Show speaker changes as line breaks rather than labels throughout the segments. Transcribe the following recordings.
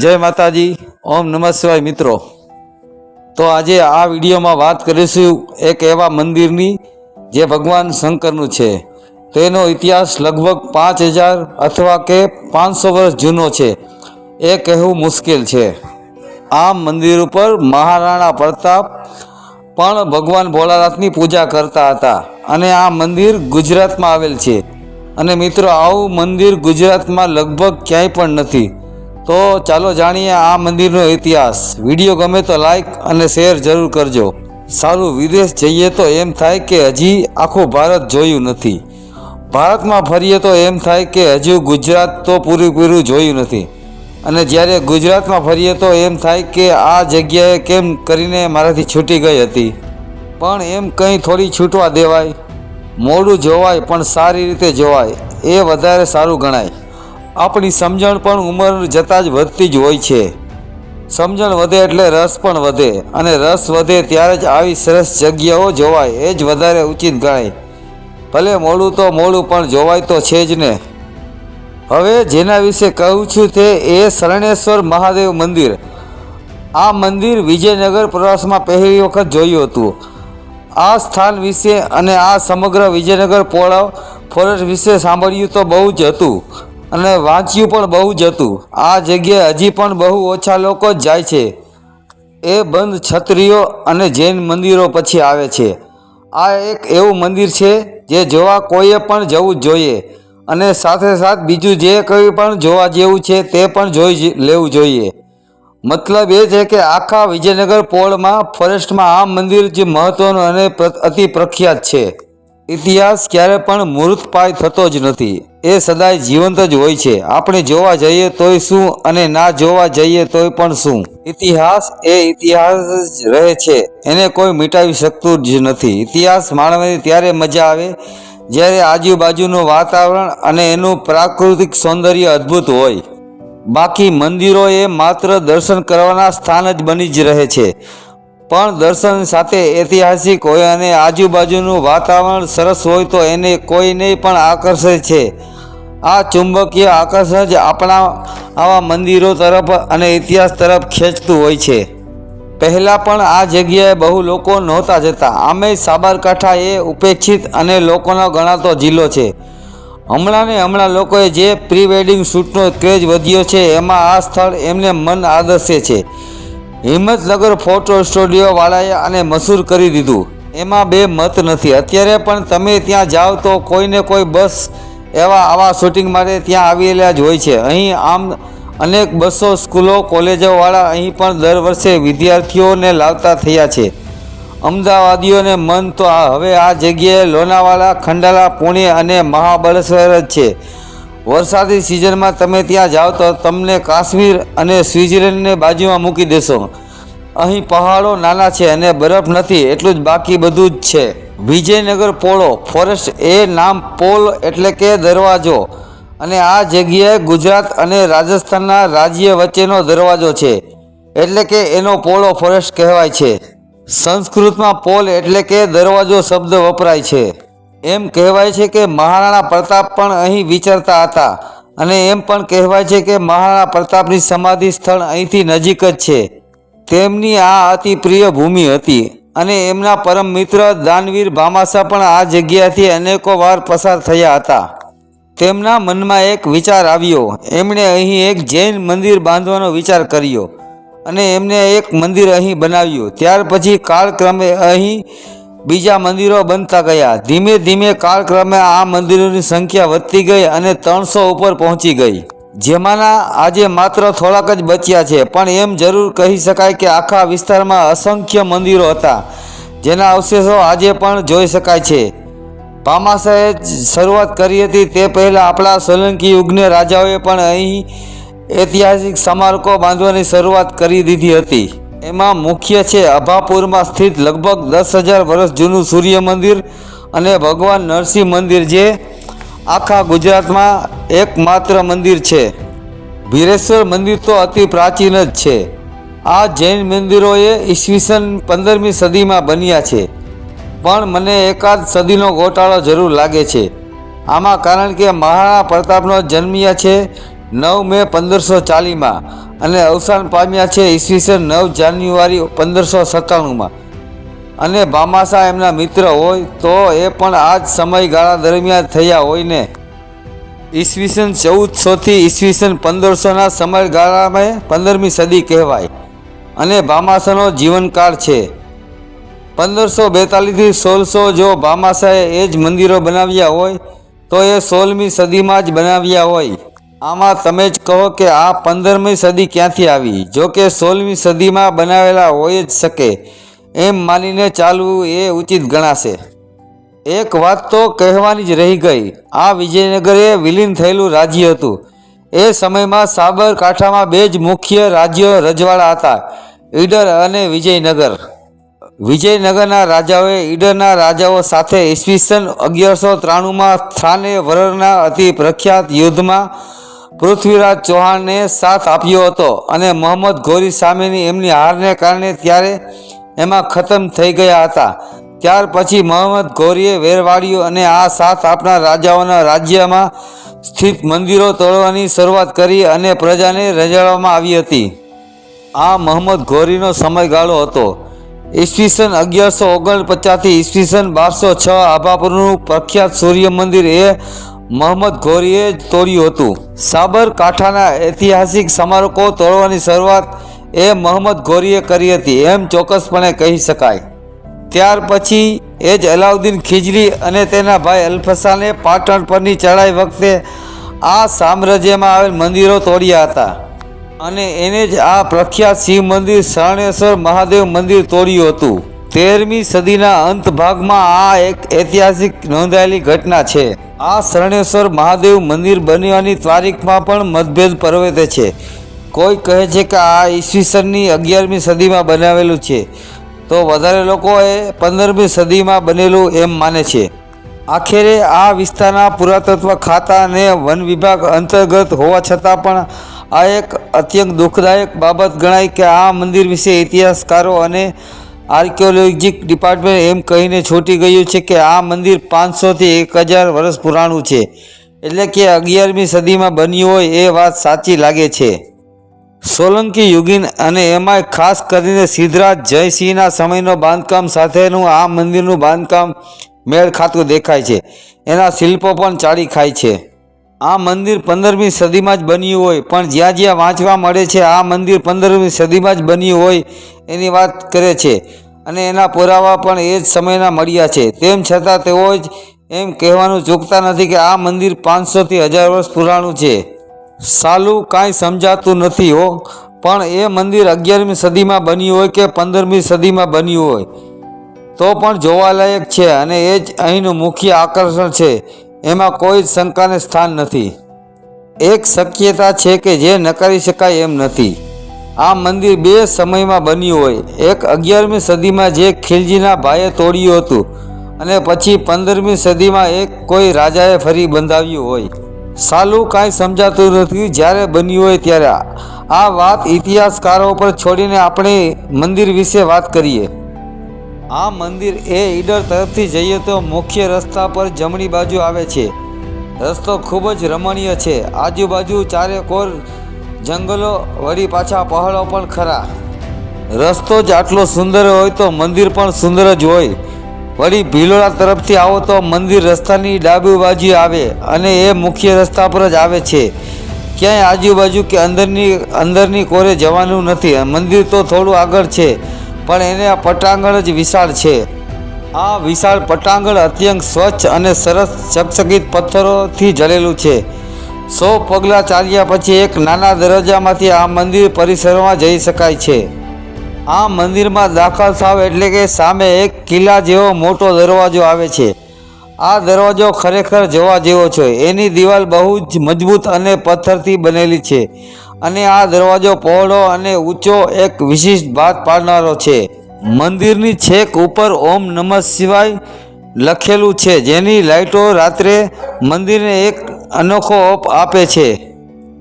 જય માતાજી, ઓમ નમઃ શિવાય મિત્રો. તો આજે આ વિડીયોમાં વાત કરીશું એક એવા મંદિરની જે ભગવાન શંકરનું છે. તેનો ઇતિહાસ લગભગ પાંચ હજાર અથવા કે પાંચસો વર્ષ જૂનો છે. એ કહેવું મુશ્કેલ છે. આ મંદિર ઉપર મહારાણા પ્રતાપ પણ ભગવાન ભોળાનાથની પૂજા કરતા હતા અને આ મંદિર ગુજરાતમાં આવેલ છે. અને મિત્રો, આવું મંદિર ગુજરાતમાં લગભગ ક્યાંય પણ નથી. તો ચાલો જાણીએ આ મંદિરનો ઇતિહાસ. વીડિયો ગમે તો લાઈક અને શેર જરૂર કરજો. સારું વિદેશ જઈએ તો એમ થાય કે હજી આખું ભારત જોયું નથી. ભારતમાં ફરીએ તો એમ થાય કે હજુ ગુજરાત તો પૂરું પૂરું જોયું નથી. અને જ્યારે ગુજરાતમાં ફરીએ તો એમ થાય કે આ જગ્યાએ કેમ કરીને મારાથી છૂટી ગઈ હતી. પણ એમ કંઈ થોડી છૂટવા દેવાય. મોડું જોવાય પણ સારી રીતે જોવાય. એ વધારે સારું ગણાય. આપણી સમજણ પણ ઉંમર જતાં જ વધતી જ હોય છે. સમજણ વધે એટલે રસ પણ વધે અને રસ વધે ત્યારે જ આવી સરસ જગ્યાઓ જોવાય, એ જ વધારે ઉચિત ગણાય. ભલે મોડું તો મોડું પણ જોવાય તો છે જ ને. હવે જેના વિશે કહું છું તે એ શરણેશ્વર મહાદેવ મંદિર. આ મંદિર વિજયનગર પ્રવાસમાં પહેલી વખત જોયું હતું. આ સ્થાન વિશે અને આ સમગ્ર વિજયનગર પોળા ફોરેસ્ટ વિશે સાંભળ્યું તો બહુ જ હતું. અને વાંચ્યું પણ બહુ જ હતું. આ જગ્યાએ હજી પણ બહુ ઓછા લોકો જ જાય છે. એ બંધ છત્રીઓ અને જૈન મંદિરો પછી આવે છે. આ એક એવું મંદિર છે જે જોવા કોઈએ પણ જવું જ જોઈએ. અને સાથે સાથ બીજું જે કંઈ પણ જોવા જેવું છે તે પણ જોઈ લેવું જોઈએ. મતલબ એ છે કે આખા વિજયનગર પોળમાં, ફોરેસ્ટમાં આ મંદિર જે મહત્વનું અને અતિ પ્રખ્યાત છે. ઇતિહાસ ક્યારે પણ મૂર્તપાય થતો જ નથી. એ સદાય જીવંત જ હોય છે. આપણે જોવા જઈએ તોય શું અને ના જોવા જઈએ તોય પણ શું. ઇતિહાસ એ ઇતિહાસ જ રહે છે. એને કોઈ મિટાવી શકતું જ નથી. ઇતિહાસ માણવાની ત્યારે મજા આવે જ્યારે આજુબાજુનું વાતાવરણ અને એનું પ્રાકૃતિક સૌંદર્ય અદ્ભુત હોય. બાકી મંદિરો એ માત્ર દર્શન કરવાના સ્થાન જ બની જ રહે છે. પણ દર્શન સાથે ઐતિહાસિક હોય અને આજુબાજુનું વાતાવરણ સરસ હોય તો એને કોઈને પણ આકર્ષે છે. આ ચુંબકીય આકર્ષણ જ આપણા આવા મંદિરો તરફ અને ઇતિહાસ તરફ ખેંચતું હોય છે. પહેલાં પણ આ જગ્યાએ બહુ લોકો નહોતા જતા. આમે સાબરકાંઠા એ ઉપેક્ષિત અને લોકોનો ગણાતો જિલ્લો છે. હમણાં ને હમણાં લોકોએ જે પ્રી વેડિંગ શૂટનો ક્રેઝ વધ્યો છે, એમાં આ સ્થળ એમને મન આદર્શે છે. હિંમતનગર ફોટો સ્ટુડિયો વાળાએ આને મશહૂર કરી દીધું. એમાં બે મત નથી. અત્યારે પણ તમે ત્યાં જાઓ તો કોઈને કોઈ બસ એવા આવા શૂટિંગ માટે ત્યાં આવેલા જ હોય છે. અહીં આમ અનેક બસો સ્કૂલો કોલેજોવાળા અહીં પણ દર વર્ષે વિદ્યાર્થીઓને લાવતા થયા છે. અમદાવાદીઓને મન તો હવે આ જગ્યાએ લોનાવાલા, ખંડાલા, પુણે અને મહાબળેશ્વર જ છે. વરસાદી સિઝનમાં તમે ત્યાં જાઓ તો તમને કાશ્મીર અને સ્વિટ્ઝરલેન્ડને બાજુમાં મૂકી દેશો. અહીં પહાડો નાના છે અને બરફ નથી, એટલું જ બાકી બધું જ છે. વિજયનગર પોળો, ફોરેસ્ટ એ નામ પોલ એટલે કે દરવાજો. અને આ જગ્યાએ ગુજરાત અને રાજસ્થાનના રાજ્ય વચ્ચેનો દરવાજો છે. એટલે કે એનો પોળો ફોરેસ્ટ કહેવાય છે. સંસ્કૃતમાં પોલ એટલે કે દરવાજો શબ્દ વપરાય છે. એમ કહેવાય છે કે મહારાણા પ્રતાપ પણ અહીં વિચરતા હતા અને એમ પણ કહેવાય છે કે મહારાણા પ્રતાપની સમાધિ સ્થળ અહીંથી નજીક જ છે. તેમની આ અતિ પ્રિય ભૂમિ હતી અને એમના પરમ મિત્ર દાનવીર ભામાસા પણ આ જગ્યાથી અનેકો વાર પસાર થયા હતા. તેમના મનમાં એક વિચાર આવ્યો. એમણે અહીં એક જૈન મંદિર બાંધવાનો વિચાર કર્યો અને એમને એક મંદિર અહીં બનાવ્યું. ત્યાર પછી કાળક્રમે અહીં બીજા મંદિરો બનતા ગયા. ધીમે ધીમે કાળક્રમે આ મંદિરોની સંખ્યા વધતી ગઈ અને ત્રણસો ઉપર પહોંચી ગઈ. જેમાંના આજે માત્ર થોડાક જ બચ્યા છે, પણ એમ જરૂર કહી શકાય કે આખા વિસ્તારમાં અસંખ્ય મંદિરો હતા. જેના અવશેષો આજે પણ જોઈ શકાય છે. પામાસાએ જ શરૂઆત કરી હતી તે પહેલાં આપણા સોલંકી યુગને રાજાઓએ પણ અહીં ઐતિહાસિક સ્મારકો બાંધવાની શરૂઆત કરી દીધી હતી. એમાં મુખ્ય છે અભાપુરમાં સ્થિત લગભગ દસ હજાર વર્ષ જૂનું સૂર્ય મંદિર અને ભગવાન નરસિંહ મંદિર જે આખા ગુજરાતમાં એકમાત્ર મંદિર છે. ભીરેશ્વર મંદિર તો અતિ પ્રાચીન જ છે. આ જૈન મંદિરોએ ઈસવીસન પંદરમી સદીમાં બન્યા છે. પણ મને એકાદ સદીનો ગોટાળો જરૂર લાગે છે. આમાં કારણ કે મહારાણા પ્રતાપનો જન્મ્યા છે નવ મે પંદરસો ચાલીસમાં. અને અવસાન પામ્યા છે ઈસવીસન નવ જાન્યુઆરી પંદરસો સત્તાણુંમાં. અને ભામાસા એમના મિત્ર હોય તો એ પણ આ જ સમયગાળા દરમિયાન થયા હોય ને ઈસવીસન ચૌદસોથી ઈસવીસન પંદરસોના સમયગાળામાં પંદરમી સદી કહેવાય અને ભામાસાનો જીવનકાળ છે. પંદરસો બેતાલીસથી સોળસો જો ભામાસાએ એ જ મંદિરો બનાવ્યા હોય, તો એ સોળમી સદીમાં જ બનાવ્યા હોય. આમાં તમે જ કહો કે આ પંદરમી સદી ક્યાંથી આવી? જો કે સોળમી સદીમાં બનાવેલા હોય જ શકે. એમ માનીને ચાલવું એ ઉચિત ગણાશે. એક વાત તો કહેવાની જ રહી ગઈ. આ વિજયનગર વિલીન થયેલું રાજ્ય હતું. એ સમયમાં સાબરકાંઠામાં બે જ મુખ્ય રાજ્યો રજવાડા હતા, ઈડર અને વિજયનગર. વિજયનગરના રાજાઓએ ઈડરના રાજાઓ સાથે ઈસવીસન અગિયારસો ત્રાણુંમાં સ્થાને વરરના અતિ પ્રખ્યાત યુદ્ધમાં પૃથ્વીરાજ ચૌહાણને સાથ આપ્યો હતો અને મોહમ્મદ ગોરી સામેની એમની હારને કારણે ત્યારે એમાં ખતમ થઈ ગયા હતા. ત્યાર પછી મોહમ્મદ ઘોરીએ વેરવાડ્યું અને આ સાથ આપનાર રાજાઓના રાજ્યમાં સ્થિત મંદિરો તોડવાની શરૂઆત કરી અને પ્રજાને રજાડવામાં આવી હતી. આ મોહમ્મદ ઘોરીનો સમયગાળો હતો. ઈસવીસન અગિયારસો ઓગણપચાસથી ઈસવીસન બારસો છ આભાપુરનું પ્રખ્યાત સૂર્ય મંદિર એ મોહમ્મદ ઘોરીએ તોડ્યું હતું. સાબરકાંઠાના ઐતિહાસિક સ્મારકો તોડવાની શરૂઆત એ મોહમ્મદ ઘોરીએ કરી હતી, એમ ચોક્કસપણે કહી શકાય. ત્યાર પછી એ જ અલાઉદ્દીન ખિજરી અને તેના ભાઈ અલ્ફસાને પાટણ પરની ચડાઈ વખતે આ સામ્રાજ્યમાં આવેલ મંદિરો તોડ્યા હતા. અને એને જ આ પ્રખ્યાત શિવ મંદિર શરણેશ્વર મહાદેવ મંદિર તોડ્યું હતું. તેરમી સદીના અંત ભાગમાં આ એક ઐતિહાસિક નોંધાયેલી ઘટના છે. આ શરણેશ્વર મહાદેવ મંદિર બનવાની તારીખમાં પણ મતભેદ પરવેતે છે. કોઈ કહે છે કે આ ઈસવીસનની અગિયારમી સદીમાં બનાવેલું છે, તો વધારે લોકોએ પંદરમી સદીમાં બનેલું એમ માને છે. આખરે આ વિસ્તારના પુરાતત્વ ખાતા અને વન વિભાગ અંતર્ગત હોવા છતાં પણ આ એક અત્યંત દુઃખદાયક બાબત ગણાય કે આ મંદિર વિશે ઇતિહાસકારો અને આર્કિયોલોજીક ડિપાર્ટમેન્ટ એમ કહીને છૂટી ગયું છે કે આ મંદિર પાંચસોથી એક હજાર વર્ષ પુરાણું છે. એટલે કે અગિયારમી સદીમાં બન્યું હોય એ વાત સાચી લાગે છે. સોલંકી યુગીન અને એમાંય ખાસ કરીને સિદ્ધરાજ જયસિંહના સમયનો બાંધકામ સાથેનું આ મંદિરનું બાંધકામ મેળ ખાતું દેખાય છે. એના શિલ્પો પણ ચાળી ખાય છે. આ મંદિર પંદરમી સદીમાં જ બન્યું હોય, પણ જ્યાં જ્યાં વાંચવા મળે છે, આ મંદિર પંદરમી સદીમાં જ બન્યું હોય એની વાત કરે છે. અને એના પુરાવા પણ એ જ સમયના મળ્યા છે. તેમ છતાં તેઓ જ એમ કહેવાનું ચૂકતા નથી કે આ મંદિર પાંચસોથી હજાર વર્ષ પુરાણું છે. સાલું કાંઈ સમજાતું નથી હો, પણ એ મંદિર અગિયારમી સદીમાં બન્યું હોય કે પંદરમી સદીમાં બન્યું હોય? તો પણ જોવાલાયક છે અને એ જ અહીંનું મુખ્ય આકર્ષણ છે. એમાં કોઈ જ શંકાને સ્થાન નથી. એક શક્યતા છે કે જે નકારી શકાય એમ નથી. આ મંદિર બે સમયમાં બન્યું હોય. એક અગિયારમી સદીમાં જે ખિલજીના ભાઈએ તોડ્યું હતું અને પછી પંદરમી સદીમાં એક કોઈ રાજાએ ફરી બંધાવ્યું હોય. સાલું કાંઈ સમજાતું નથી જ્યારે બન્યું હોય ત્યારે. આ વાત ઇતિહાસકારો પર છોડીને આપણે મંદિર વિશે વાત કરીએ. આ મંદિર એ ઈડર તરફથી જઈએ તો મુખ્ય રસ્તા પર જમણી બાજુ આવે છે. રસ્તો ખૂબ જ રમણીય છે. આજુબાજુ ચારેકોર જંગલો, વળી પાછા પહાડો પણ ખરા. રસ્તો જ આટલો સુંદર હોય તો મંદિર પણ સુંદર જ હોય. વળી ભીલોડા તરફથી આવો તો મંદિર રસ્તાની ડાબી બાજુ આવે અને એ મુખ્ય રસ્તા પર જ આવે છે. ક્યાંય આજુબાજુ કે અંદરની અંદરની કોરે જવાનું નથી. મંદિર તો થોડું આગળ છે. પણ એને આ પટાંગણ જ વિશાળ છે. આ વિશાળ પટાંગણ અત્યંત સ્વચ્છ અને સરસ ચકચકિત પથ્થરોથી જડેલું છે. સો પગલાં ચાલ્યા પછી એક નાના દરવાજામાંથી આ મંદિર પરિસરમાં જઈ શકાય છે. આ મંદિરમાં દાખલ થાવ એટલે કે સામે એક કિલ્લા જેવો મોટો દરવાજો આવે છે. આ દરવાજો ખરેખર જોવા જેવો છે. એની દિવાલ બહુ જ મજબૂત અને પથ્થરથી બનેલી છે. અને આ દરવાજો પહોળો અને ઊંચો એક વિશિષ્ટ ભાત પાડનારો છે. મંદિરની છેક ઉપર ઓમ નમઃ શિવાય લખેલું છે, જેની લાઇટો રાત્રે મંદિરને એક અનોખો ઓપ આપે છે.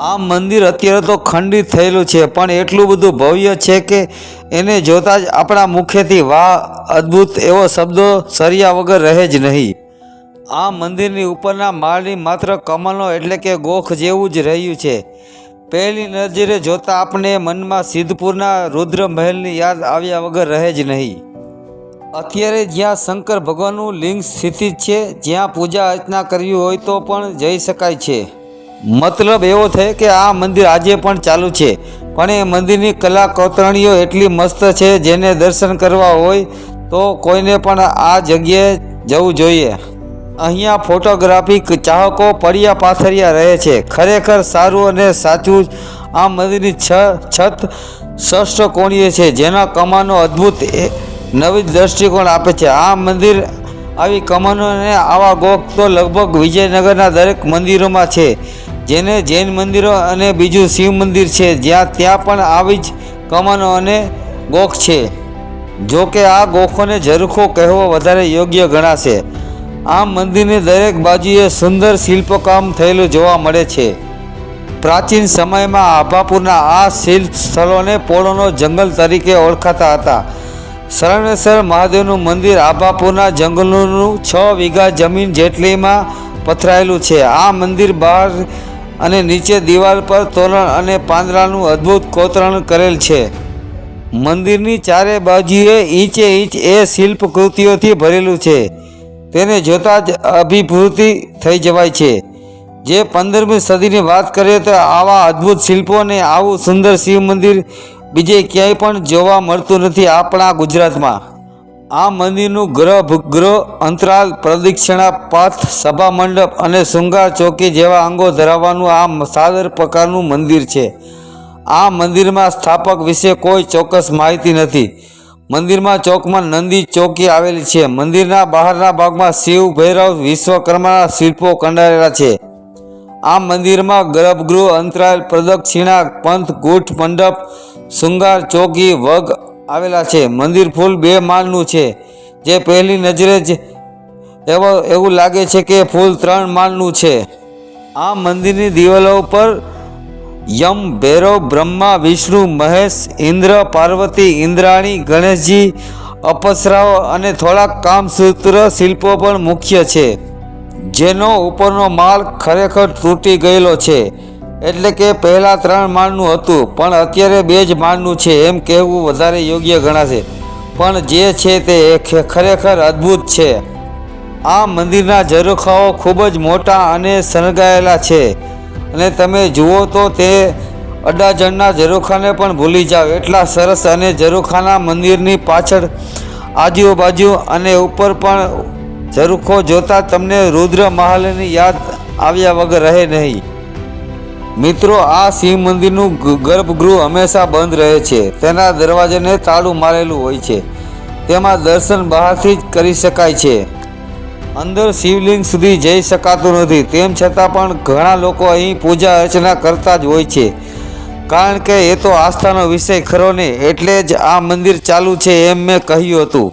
આ મંદિર અત્યારે તો ખંડિત થયેલું છે, પણ એટલું બધું ભવ્ય છે કે એને જોતાં જ આપણા મુખેથી વાહ, અદ્ભુત એવો શબ્દો સર્યા વગર રહે જ નહીં. આ મંદિરની ઉપરના માળની માત્ર કમલો એટલે કે ગોખ જેવું જ રહ્યું છે. પહેલી નજરે જોતા આપણે મનમાં સિદ્ધપુરના રુદ્ર મહેલની યાદ આવ્યા વગર રહે જ નહીં. અત્યારે જ્યાં શંકર ભગવાનનું લિંગ સ્થિત છે, જ્યાં પૂજા અર્ચના કરવી હોય તો પણ જઈ શકાય છે. મતલબ એવો થાય કે આ મંદિર આજે પણ ચાલુ છે, પણ એ મંદિરની કલા કોતરણીઓ એટલી મસ્ત છે, જેને દર્શન કરવા હોય તો કોઈને પણ આ જગ્યાએ જવું જોઈએ. અહીંયા ફોટોગ્રાફી ચાહકો પરિયા પાથરિયા રહે છે. ખરેખર સારું અને સાચું આ મંદિરની છ છત ષષ્ઠ કોણીય છે, જેના કમાનો અદ્ભુત એ- નવી દ્રષ્ટિકોણ આપે છે. આ મંદિર આવી કમાનો અને આવા ગોખ તો લગભગ વિજયનગરના દરેક મંદિરોમાં છે, જેને જૈન મંદિરો અને બીજું શિવ મંદિર છે, જ્યાં ત્યાં પણ આવી જ કમાનો અને ગોખ છે. જો કે આ ગોખોને ઝરૂખો કહેવો વધારે યોગ્ય ગણાશે. આ મંદિરની દરેક બાજુએ સુંદર શિલ્પકામ થયેલું જોવા મળે છે. પ્રાચીન સમયમાં આભાપુરના આ શિલ્પ સ્થળોને પોળોનો જંગલ તરીકે ઓળખાતા હતા. શરણેશ્વર મહાદેવનું મંદિર આભાપુરના જંગલોનું છ વીઘા જમીન જેટલીમાં પથરાયેલું છે. આ મંદિર બહાર અને નીચે દિવાલ પર તોરણ અને પાંદડાનું અદ્ભુત કોતરણ કરેલ છે. મંદિરની ચારે બાજુએ ઈંચે ઇંચ એ શિલ્પકૃતિઓથી ભરેલું છે. તેને જોતાં જ અભિભૂતિ થઈ જવાય છે. જે પંદરમી સદીની વાત કરીએ તો આવા અદ્ભુત શિલ્પો અને આવું સુંદર શિવ મંદિર બીજે ક્યાંય પણ જોવા મળતું નથી આપણા ગુજરાતમાં. આ મંદિરનું ગ્રહ ગર્ભગૃહ અંતરાલ, પ્રદક્ષિણા, પથ, સભા મંડપ અને શૃંગાર ચોકી જેવા અંગો ધરાવવાનું આ સાદર પ્રકારનું મંદિર છે. આ મંદિરમાં સ્થાપક વિશે કોઈ ચોક્કસ માહિતી નથી. મંદિરમાં ચોકમાં નંદી ચોકી આવેલી છે. મંદિરના બહારના ભાગમાં શિવ, ભૈરવ, વિશ્વકર્માના શિલ્પો કંડારેલા છે. આ મંદિરમાં ગર્ભગૃહ, અંતરાયલ પ્રદક્ષિણા પંથ, ગૂઠ, મંડપ, શૃંગાર, ચોકી, વગ આવેલા છે. મંદિર ફૂલ બે માળનું છે. જે પહેલી નજરે જ એવો, એવું લાગે છે કે ફૂલ ત્રણ માળનું છે. આ મંદિરની દિવાલો ઉપર યમ ભૈરવ બ્રહ્મા વિષ્ણુ મહેશ ઇન્દ્ર પાર્વતી ઇન્દ્રાણી ગણેશજી અપસરાઓ અને થોડાક કામસૂત્ર શિલ્પો પણ મુખ્ય છે. જેનો ઉપરનો માળ ખરેખર તૂટી ગયેલો છે. એટલે કે પહેલાં ત્રણ માળનું હતું, પણ અત્યારે બે જ માળનું છે એમ કહેવું વધારે યોગ્ય ગણાશે. પણ જે છે તે ખરેખર અદ્ભુત છે. આ મંદિરના ઝરૂખાઓ ખૂબ જ મોટા અને શણગાયેલા છે. અને તમે જુઓ તો તે અડાજણના ઝરૂખાને પણ ભૂલી જાઓ. એટલા સરસ અને ઝરૂખાના મંદિરની પાછળ આજુબાજુ અને ઉપર પણ ઝરૂખો જોતા તમને રુદ્ર મહાલની યાદ આવ્યા વગર રહે નહીં. મિત્રો, આ શિવ મંદિરનું ગર્ભગૃહ હંમેશા બંધ રહે છે. તેના દરવાજાને તાળું મારેલું હોય છે. તેમાં દર્શન બહારથી જ કરી શકાય છે. અંદર શિવલિંગ સુધી જઈ શકાતું નથી. તેમ છતાં પણ ઘણા લોકો અહીં પૂજા અર્ચના કરતા જ હોય છે. કારણ કે એ તો આસ્થાનો વિષય ખરો ને, એટલે જ આ મંદિર ચાલુ છે એમ મેં કહ્યું હતું.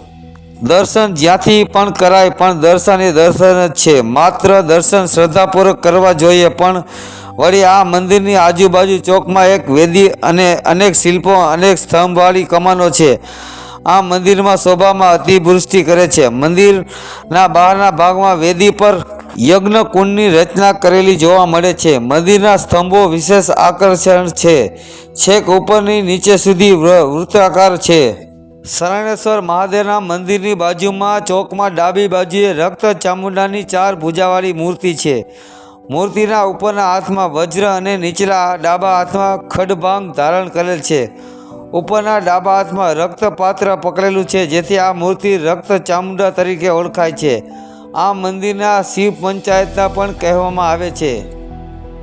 દર્શન જ્યાંથી પણ કરાય, પણ દર્શન એ દર્શન જ છે. માત્ર દર્શન શ્રદ્ધાપૂર્વક કરવા જોઈએ, પણ વળી આ મંદિરની આજુબાજુ ચોકમાં એક વેદી અને અનેક શિલ્પો, અનેક સ્તંભવાળી કમાનો છે. આ મંદિરમાં શોભામાં અતિવૃષ્ટિ કરે છે. મંદિરના બહારના ભાગમાં વેદી પર યજ્ઞ કુંડની રચના કરેલી જોવા મળે છે. મંદિરના સ્તંભો વિશેષ આકર્ષણ છે. છેક ઉપરની નીચે સુધી વૃત્તાકાર છે. શરણેશ્વર મહાદેવના મંદિરની બાજુમાં ચોકમાં ડાબી બાજુએ રક્ત ચામુંડાની ચાર ભુજાવાળી મૂર્તિ છે. મૂર્તિના ઉપરના હાથમાં વજ્ર અને નીચલા ડાબા હાથમાં ખડભાંગ ધારણ કરેલ છે. ઉપરના ડાબા હાથમાં રક્તપાત્ર પકડેલું છે, જેથી આ મૂર્તિ રક્ત ચામુંડા તરીકે ઓળખાય છે. આ મંદિરના શિવ પંચાયતના પણ કહેવામાં આવે છે.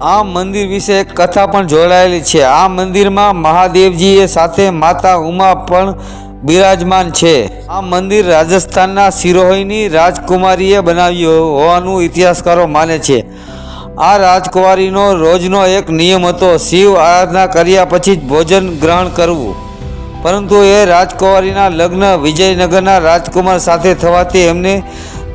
આ મંદિર વિશે એક કથા પણ જોડાયેલી છે. આ મંદિરમાં મહાદેવજીએ સાથે માતા ઉમા પણ બિરાજમાન છે. આ મંદિર રાજસ્થાનના સિરોહીની રાજકુમારીએ બનાવ્યું હોવાનું ઇતિહાસકારો માને છે. આ રાજકુમારીનો રોજનો એક નિયમ હતો. શિવ આરાધના કર્યા પછી જ ભોજન ગ્રહણ કરવું. પરંતુ એ રાજકુમારીના લગ્ન વિજયનગરના રાજકુમાર સાથે થવાથી એમને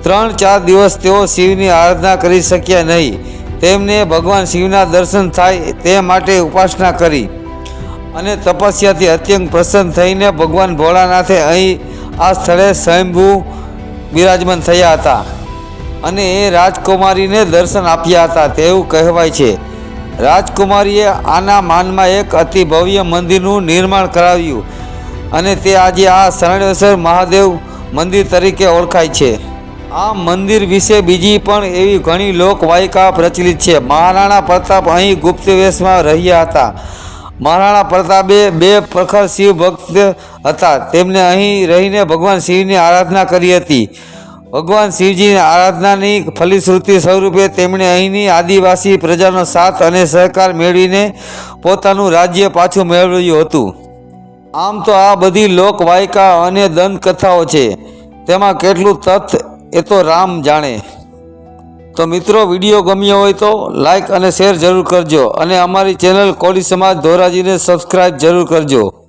ત્રણ ચાર દિવસ તેઓ શિવની આરાધના કરી શક્યા નહીં. તેમને ભગવાન શિવના દર્શન થાય તે માટે ઉપાસના કરી. અને તપસ્યાથી અત્યંત પ્રસન્ન થઈને ભગવાન ભોળાનાથે અહીં આ સ્થળે સ્વયંભૂ બિરાજમાન થયા હતા. અને એ રાજકુમારીને દર્શન આપ્યા હતા તેવું કહેવાય છે. રાજકુમારીએ આના માનમાં એક અતિ ભવ્ય મંદિરનું નિર્માણ કરાવ્યું અને તે આજે આ શરણેશ્વર મહાદેવ મંદિર તરીકે ઓળખાય છે. આ મંદિર વિશે બીજી પણ એવી ઘણી લોકવાયિકા પ્રચલિત છે. મહારાણા પ્રતાપ અહીં ગુપ્ત વેશમાં રહ્યા હતા. મહારાણા પ્રતાપે બે પ્રખર શિવ ભક્ત હતા. તેમણે અહીં રહીને ભગવાન શિવની આરાધના કરી હતી. ભગવાન શિવજીની આરાધનાની ફલિશ્રુતિ સ્વરૂપે તેમણે અહીંની આદિવાસી પ્રજાનો સાથ અને સહકાર મેળવીને પોતાનું રાજ્ય પાછું મેળવ્યું હતું. આમ તો આ બધી લોકવાયકા અને દંતકથાઓ છે. તેમાં કેટલું તથ્ય એ તો રામ જાણે. તો મિત્રો, વીડિયો ગમ્યો હોય તો લાઇક અને શેર જરૂર કરજો અને અમારી ચેનલ કોળી સમાજ ધોરાજીને સબસ્ક્રાઈબ જરૂર કરજો.